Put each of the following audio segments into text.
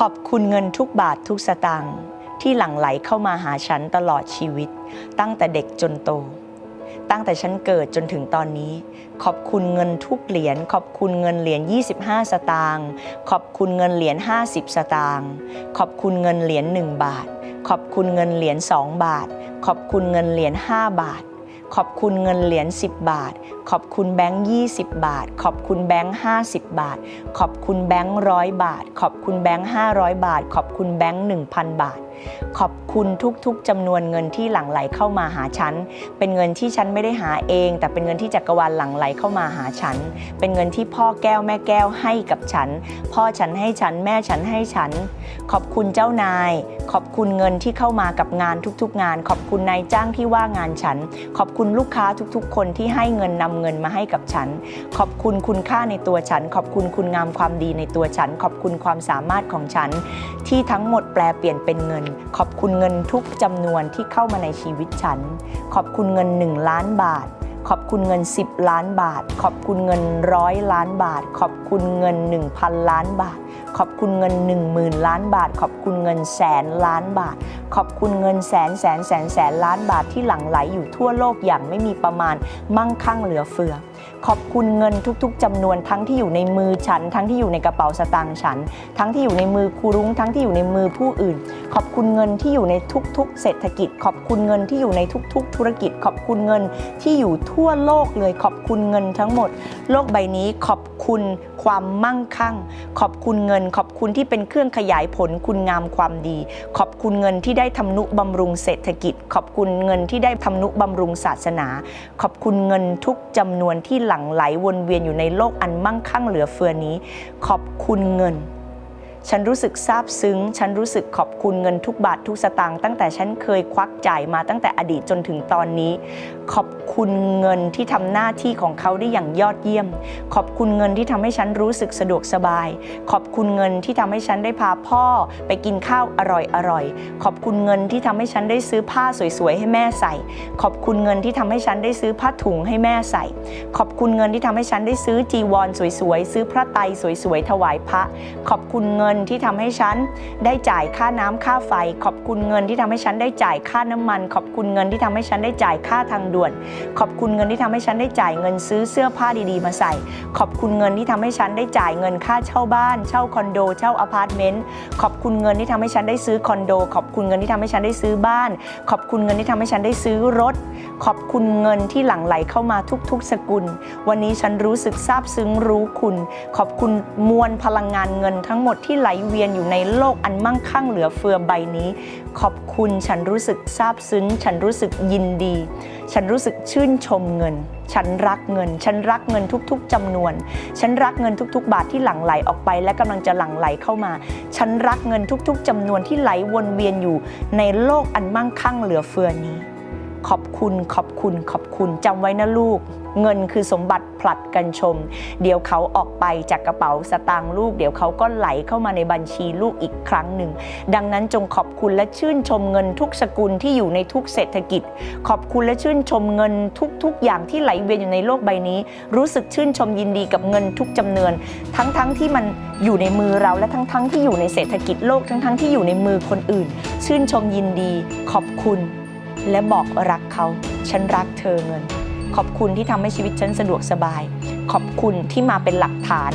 ขอบคุณเงินทุกบาททุกสตางค์ที่หลั่งไหลเข้ามาหาฉันตลอดชีวิต ตั้งแต่เด็กจนโต ตั้งแต่ฉันเกิดจนถึงตอนนี้ ขอบคุณเงินทุกเหรียญขอบคุณเงินเหรียญ25 สตางค์ขอบคุณเงินเหรียญ50 สตางค์ขอบคุณเงินเหรียญ1บาท ขอบคุณเงินเหรียญ2บาท ขอบคุณเงินเหรียญ5บาท ขอบคุณเงินเหรียญ10 บาท ขอบคุณแบงค์20 บาท ขอบคุณแบงค์50 บาท ขอบคุณแบงค์ร้อยบาท ขอบคุณแบงค์500 บาท ขอบคุณแบงค์1,000 บาทขอบคุณทุกๆจำนวนเงินที่หลั่งไหลเข้ามาหาฉัน เป็นเงินที่ฉันไม่ได้หาเอง แต่เป็นเงินที่จักรวาลหลั่งไหลเข้ามาหาฉัน เป็นเงินที่พ่อแก้วแม่แก้วให้กับฉัน พ่อฉันให้ฉันแม่ฉันให้ฉัน ขอบคุณเจ้านาย ขอบคุณเงินที่เข้ามากับงานทุกๆงาน ขอบคุณนายจ้างที่ว่างานฉัน ขอบคุณลูกค้าทุกๆ คนที่ให้เงินนำเงินมาให้กับฉัน ขอบคุณคุณค่าในตัวฉัน ขอบคุณคุณงามความดีในตัวฉัน ขอบคุณความสามารถของฉัน ที่ทั้งหมดแปลเปลี่ยนเป็นเงินขอบคุณเงินทุกจำนวนที่เข้ามาในชีวิตฉัน ขอบคุณเงิน 1 ล้านบาท ขอบคุณเงิน 10 ล้านบาท ขอบคุณเงินร้อยล้านบาท ขอบคุณเงิน 1,000 ล้านบาท ขอบคุณเงิน 1 0,000 ล้านบาท ขอบคุณเงินแสนล้านบาท ขอบคุณเงินแสนแสนแสนแสนล้านบาทที่หลั่งไหลอยู่ทั่วโลกอย่างไม่มีประมาณมั่งคั่งเหลือเฟือ ขอบคุณเงินทุกๆจำนวนทั้งที่อยู่ในมือฉัน ทั้งที่อยู่ในกระเป๋าสตางค์ฉัน ทั้งที่อยู่ในมือครูรุ้งทั้งที่อยู่ในมือผู้อื่น ขอบคุณเงินที่อยู่ในทุกๆ เศรษฐกิจ ขอบคุณเงินที่อยู่ในทุก ๆ ธุรกิจ ขอบคุณเงินที่อยู่ทั่วโลกเลยขอบคุณเงินทั้งหมด โลกใบนี้ขอบ คุณความมั่งคั่ง ขอบคุณเงิน ขอบคุณที่เป็นเครื่องขยายผลคุณงามความดี ขอบคุณเงินที่ได้ทำนุบำรุงเศรษฐกิจ ขอบคุณเงินที่ได้ทำนุบำรุงศาสนา ขอบคุณเงินทุกจำนวนที่หลั่งไหลวนเวียนอยู่ในโลกอันมั่งคั่งเหลือเฟือนี้ ขอบคุณเงิน ฉันรู้สึกซาบซึ้ง ฉันรู้สึกขอบคุณเงินทุกบาททุกสตางค์ตั้งแต่ฉันเคยควักจ่ายมาตั้งแต่อดีตจนถึงตอนนี้ ขอบคุณเงินที่ทำหน้าที่ของเขาได้อย่างยอดเยี่ยม ขอบคุณเงินที่ทำให้ฉันรู้สึกสะดวกสบาย ขอบคุณเงินที่ทำให้ฉันได้พาพ่อไปกินข้าวอร่อยอร่อย ขอบคุณเงินที่ทำให้ฉันได้ซื้อผ้าสวยๆให้แม่ใส่ ขอบคุณเงินที่ทำให้ฉันได้ซื้อผ้าถุงให้แม่ใส่ ขอบคุณเงินที่ทำให้ฉันได้ซื้อจีวรสวยๆซื้อพระไตรสวยๆถวายพระ ขอบคุณเงินที่ทำให้ฉันได้จ่ายค่าน้ำค่าไฟ ขอบคุณเงินที่ทำให้ฉันได้จ่ายค่าน้ำมัน ขอบคุณเงินที่ทำให้ฉันได้จ่ายค่าทางด่วน ขอบคุณเงินที่ทำให้ฉันได้จ่ายเงินซื้อเสื้อผ้าดีๆ มาใส่ ขอบคุณเงินที่ทำให้ฉันได้จ่ายเงินค่าเช่าบ้าน เช่าคอนโด เช่าอพาร์ตเมนต์ ขอบคุณเงินที่ทำให้ฉันได้ซื้อคอนโด ขอบคุณเงินที่ทำให้ฉันได้ซื้อบ้าน ขอบคุณเงินที่ทำให้ฉันได้ซื้อรถ ขอบคุณเงินที่หลั่งไหลเข้ามาทุกๆ สกุล วันนี้ฉันรู้สึกซาบซึ้งรู้คุณ ขอบคุณมวลพลังงานเงินทั้งหมดที่ไหลเวียนอยู่ในโลกอันมั่งคั่งเหลือเฟือใบนี้ ขอบคุณฉันรู้สึกซาบซึ้ง ฉันรู้สึกยินดี ฉันรู้สึกชื่นชมเงิน ฉันรักเงิน ฉันรักเงินทุกๆจำนวน ฉันรักเงินทุก ๆ บาทที่หลั่งไหลออกไป และกำลังจะหลั่งไหลเข้ามา ฉันรักเงินทุก ๆจำนวนที่ไหลวนเวียนอยู่ในโลกอันมั่งคั่งเหลือเฟือนี้ ขอบคุณขอบคุณขอบคุณจำไว้นะลูก เงินคือสมบัติผลัดกันชม เดี๋ยวเขาออกไปจากกระเป๋าสตางค์ลูก เดี๋ยวเขาก็ไหลเข้ามาในบัญชีลูกอีกครั้งหนึ่ง ดังนั้นจงขอบคุณและชื่นชมเงินทุกสกุลที่อยู่ในทุกเศรษฐกิจ ขอบคุณและชื่นชมเงินทุกๆ อย่างที่ไหลเวียนอยู่ในโลกใบนี้ รู้สึกชื่นชมยินดีกับเงินทุกจำนวน ทั้งๆที่มันอยู่ในมือเราและทั้งๆที่อยู่ในเศรษฐกิจโลกทั้งๆที่อยู่ในมือคนอื่น ชื่นชมยินดี ขอบคุณ และบอกรักเขาฉันรักเธอเงิน ขอบคุณที่ทำให้ชีวิตฉันสะดวกสบาย ขอบคุณที่มาเป็นหลักฐาน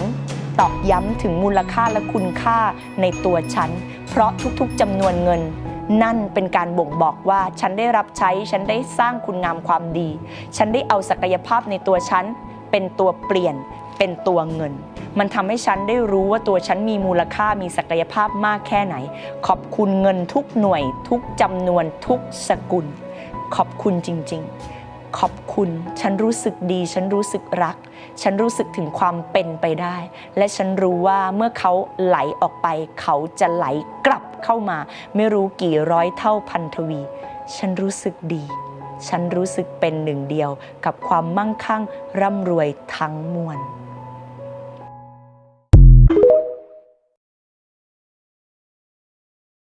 ตอกย้ำถึงมูลค่าและคุณค่าในตัวฉัน เพราะทุกๆจำนวนเงิน นั่นเป็นการบ่งบอกว่าฉันได้รับใช้ ฉันได้สร้างคุณงามความดี ฉันได้เอาศักยภาพในตัวฉัน เป็นตัวเปลี่ยน เป็นตัวเงิน มันทำให้ฉันได้รู้ว่าตัวฉันมีมูลค่ามีศักยภาพมากแค่ไหน ขอบคุณเงินทุกหน่วย ทุกจำนวนทุกสกุล ขอบคุณจริง ๆ ขอบคุณ ฉันรู้สึกดี ฉันรู้สึกรัก ฉันรู้สึกถึงความเป็นไปได้ และฉันรู้ว่าเมื่อเขาไหลออกไป เขาจะไหลกลับเข้ามา ไม่รู้กี่ร้อยเท่าพันทวี ฉันรู้สึกดีฉันรู้สึกเป็นหนึ่งเดียวกับความมั่งคั่งร่ำรวยทั้งมวล